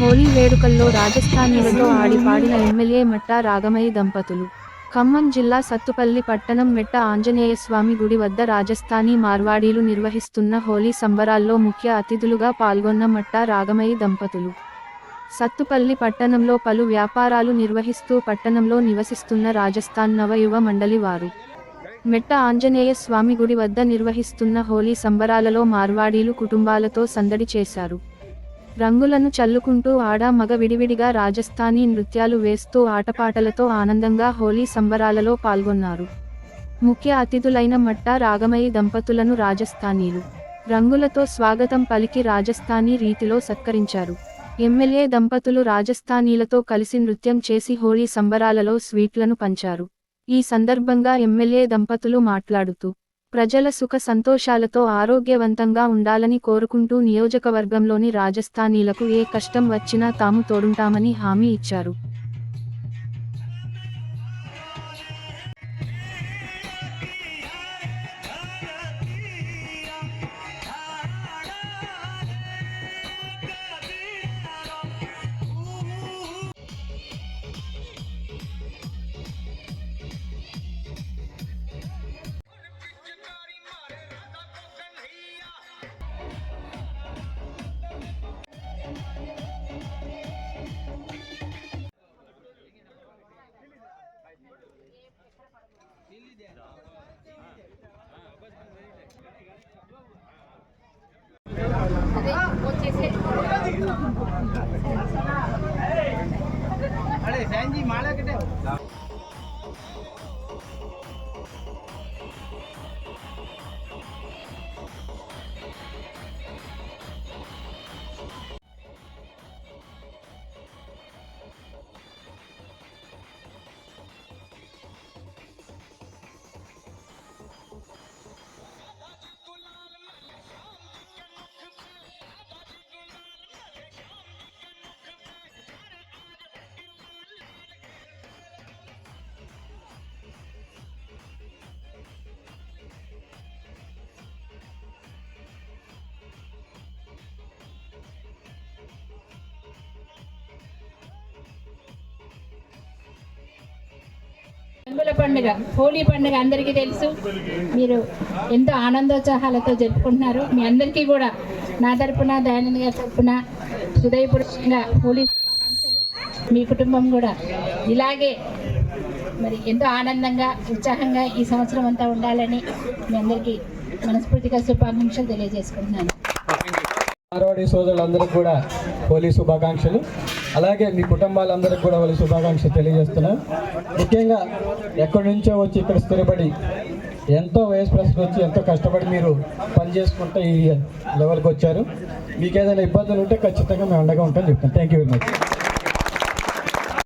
హోలీ వేడుకల్లో రాజస్థానీలతో ఆడిపాడిన ఎమ్మెల్యే మెట్టా రాగమయ్య దంపతులు. ఖమ్మం జిల్లా సత్తుపల్లి పట్టణం మెట్ట ఆంజనేయ స్వామి గుడి వద్ద రాజస్థానీ మార్వాడీలు నిర్వహిస్తున్న హోలీ సంబరాల్లో ముఖ్య అతిథులుగా పాల్గొన్న మట్టా రాగమయ్య దంపతులు. సత్తుపల్లి పట్టణంలో పలు వ్యాపారాలు నిర్వహిస్తూ పట్టణంలో నివసిస్తున్న రాజస్థాన్ నవయువ మండలి వారు. మెట్ట ఆంజనేయ స్వామి గుడి వద్ద నిర్వహిస్తున్న హోలీ సంబరాలలో మార్వాడీలు కుటుంబాలతో సందడి చేశారు. రంగులను చల్లుకుంటూ ఆడ మగ విడివిడిగా రాజస్థానీ నృత్యాలు వేస్తూ ఆటపాటలతో ఆనందంగా హోలీ సంబరాలలో పాల్గొన్నారు. ముఖ్య అతిథులైన మట్టా రాగమయి దంపతులను రాజస్థానీలు. రంగులతో స్వాగతం పలికి రాజస్థానీ రీతిలో సత్కరించారు. ఎమ్మెల్యే దంపతులు రాజస్థానీలతో కలిసి నృత్యం చేసి హోలీ సంబరాలలో స్వీట్లను పంచారు. ఈ సందర్భంగా ఎమ్మెల్యే దంపతులు మాట్లాడుతూ ప్రజల సుఖ సంతోషాలతో ఆరోగ్యవంతంగా ఉండాలని కోరుకుంటూ నియోజకవర్గంలోని రాజస్థానీలకు ఏ కష్టం వచ్చినా తాము తోడుంటామని హామీ ఇచ్చారు. రంగుల పండుగ హోలీ పండుగ అందరికీ తెలుసు. మీరు ఎంతో ఆనందోత్సాహాలతో జరుపుకుంటున్నారు. మీ అందరికీ కూడా నా తరపున దయానంద గారి తరపున హృదయపూర్వకంగా హోలీ శుభాకాంక్షలు. మీ కుటుంబం కూడా ఇలాగే మరి ఎంతో ఆనందంగా ఉత్సాహంగా ఈ సంవత్సరం అంతా ఉండాలని మీ అందరికీ మనస్ఫూర్తిగా శుభాకాంక్షలు తెలియజేసుకుంటున్నాను. మార్వాడి సోదరులందరికీ కూడా హోలీ శుభాకాంక్షలు. అలాగే మీ కుటుంబాలందరికీ కూడా హోలీ శుభాకాంక్షలు తెలియజేస్తున్నాను ముఖ్యంగా ఎక్కడి నుంచో వచ్చి ఇక్కడ స్థిరపడి ఎంతో వయసు ప్రశ్నకు వచ్చి ఎంతో కష్టపడి మీరు పని చేసుకుంటే ఈ లెవెల్కి వచ్చారు. మీకు ఏదైనా ఇబ్బందులు ఉంటే ఖచ్చితంగా మేము అండగా ఉంటాం చెప్తాను థ్యాంక్ యూ వెరీ మచ్